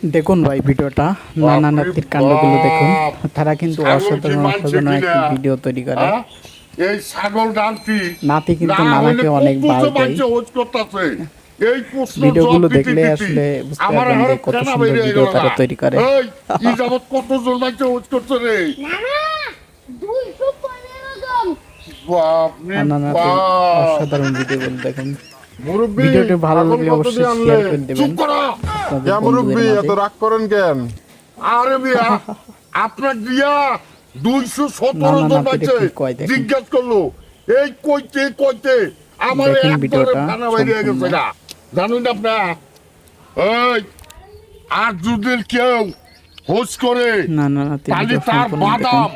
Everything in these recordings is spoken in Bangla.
দেখুন ভাই ভিডিওটা নানা নাতির কাণ্ডগুলো দেখুন। তারা কিন্তু অসাধারণ অসাধারণ একটি ভিডিও তৈরি করে। হ্যাঁ? এই ছাগল ডানতি নাতি কিন্তু নানাকে অনেক কত দেয়। এই ভিডিওগুলো দেখলে আসলে বুঝতে আমার পারবেন যে কত সুন্দর ভিডিও তারা তৈরি করে। এই, ই যাবৎ কতজন বাচ্চা হোজ করছে রে? অসাধারণ ভিডিওগুলো দেখুন। ভিডিওটি ভালো লাগলে অবশ্যই শেয়ার করে দেবেন। আপনাদের মুরব্বী এত রাগ করেন কেন? আরে মিয়া আপনার দিয়া দুইশো সতেরো জন বাচ্চা এটা কি কয় দেখেন। জিজ্ঞাসা করল এই কইতে কইতে আমার একবারে ভিডিওটা বাইরে গেছে না জানুন আপনার এই আর যদি কেউ হোস করে নানা নাতির তাহলে তার বাদাম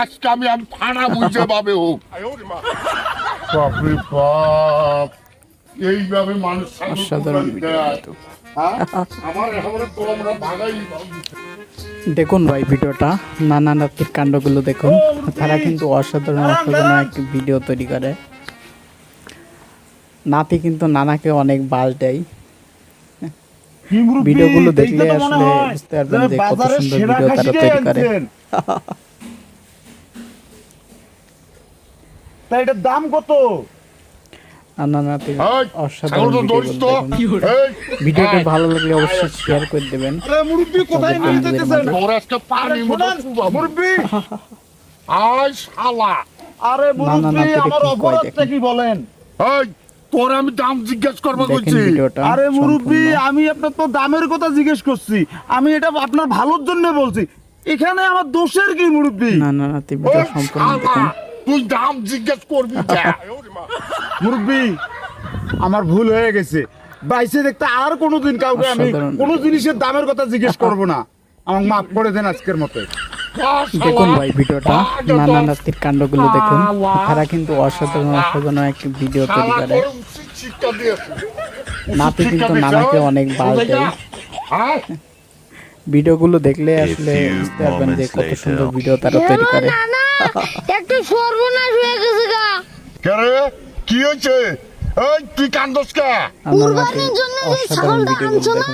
আজকে আমি আমি ফানা বুঝতে পাবে হোক। বাপরে বাপ। এইভাবে মানুষ অসাধারণ। হ্যাঁ? দেখুন ভাই ভিডিওটা নানা নাতির কাণ্ডগুলো দেখুন। তারা কিন্তু অসাধারণ অসাধারণ একটি ভিডিও তৈরি করে। নাতি কিন্তু নানাকে অনেক বাস দেয়। ভিডিওগুলো দেখলে আসলে বুঝতে পারবেন যে কত সুন্দর ভিডিও তারা তৈরি করে। তা এটার দাম কত? ভিডিওটি ভালো লাগলে অবশ্যই শেয়ার করে দেবেন। আরে মুরব্বি কোথায় নিয়ে বন্ধুদের যেতেছেন মাঝে। তোর আজকে পানি মতো শোনান, চুবাবো। মুরব্বি। আয় শালা। আরে না, না, মুরব্বি এটা আমার অপরাধটা কি বলেন? তোর আমি দাম জিজ্ঞেস করব বলছি। আরে মুরব্বি আমি আপনার তো দামের কথা জিজ্ঞেস করছি। আমি এটা আপনার ভালোর জন্য বলছি। এখানে আমার দোষের কি মুরব্বি? নাতি ও ভিডিও সম্পূর্ণ তুই দাম জিজ্ঞেস করবি। মুরব্বি আমার ভুল হয়ে গেছে বাইসে দেখতে আর কোনোদিন কাউকে আমি। কোনো জিনিসের দামের কথা জিজ্ঞেস করব না আমাকে মাফ করে দেন আজকের মতো দেখুন ভাই ভিডিওটা নানা। নাতির কাণ্ডগুলো দেখুন তারা কিন্তু অসাধারণ অসাধারণ একটি ভিডিও তৈরি করে। নাতি কিন্তু নানাকে অনেক বুঝলে দেয়? হ্যাঁ? ভিডিওগুলো দেখলে আসলে বুঝতে পারবেন যে কত সুন্দর ভিডিও তারা তৈরি করে একটু সর্বনাশ হয়ে গেছে গা। কে রে? কি হয়েছে? এই তুই কান্দস কে? কুরবানির জন্য যে ছাগলটা আনছো না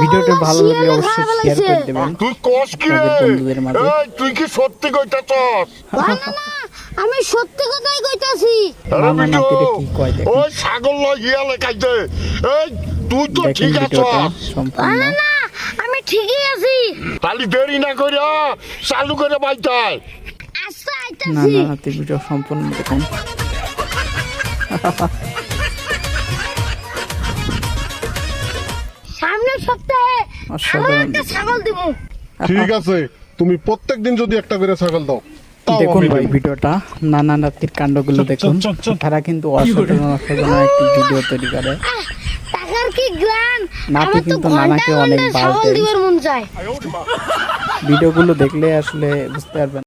ভিডিওটি ভালো লাগলে অবশ্যই শেয়ার করে। দেবেন। তুই কস কি রে? বন্ধুদের মাঝে। এই তুই কি সত্যি কইতাছস? না না না আমি সত্যি কথাই কইতাছি। আরে নানা বিটু, কি কয় দেখুন ওই ছাগল লয় হিয়ালে খাইতে এই তুই তো ঠিক আছস। সম্পূর্ণ। না না আমি ঠিকই আছি। তাহলে দেরি না কইরা চালু করে বাইতাই আচ্ছা আইতাছি নানা ভিডিও সম্পূর্ণ দেখুন। সামনের সপ্তাহে অসাধারণ একটা ছাগল দিব। ঠিক আছে তুমি প্রত্যেক দিন যদি একটা করে ছাগল দাও দেখুন ভাই ভিডিওটা নানা নাতির কাণ্ডগুলো দেখুন। তারা কিন্তু অসাধারণ অসাধারণ একটি ভিডিও তৈরি করে। টাকার কি নাতি কিন্তু নানাকে অনেক মন ভিডিওগুলো দেখলে আসলে বুঝতে পারবেন।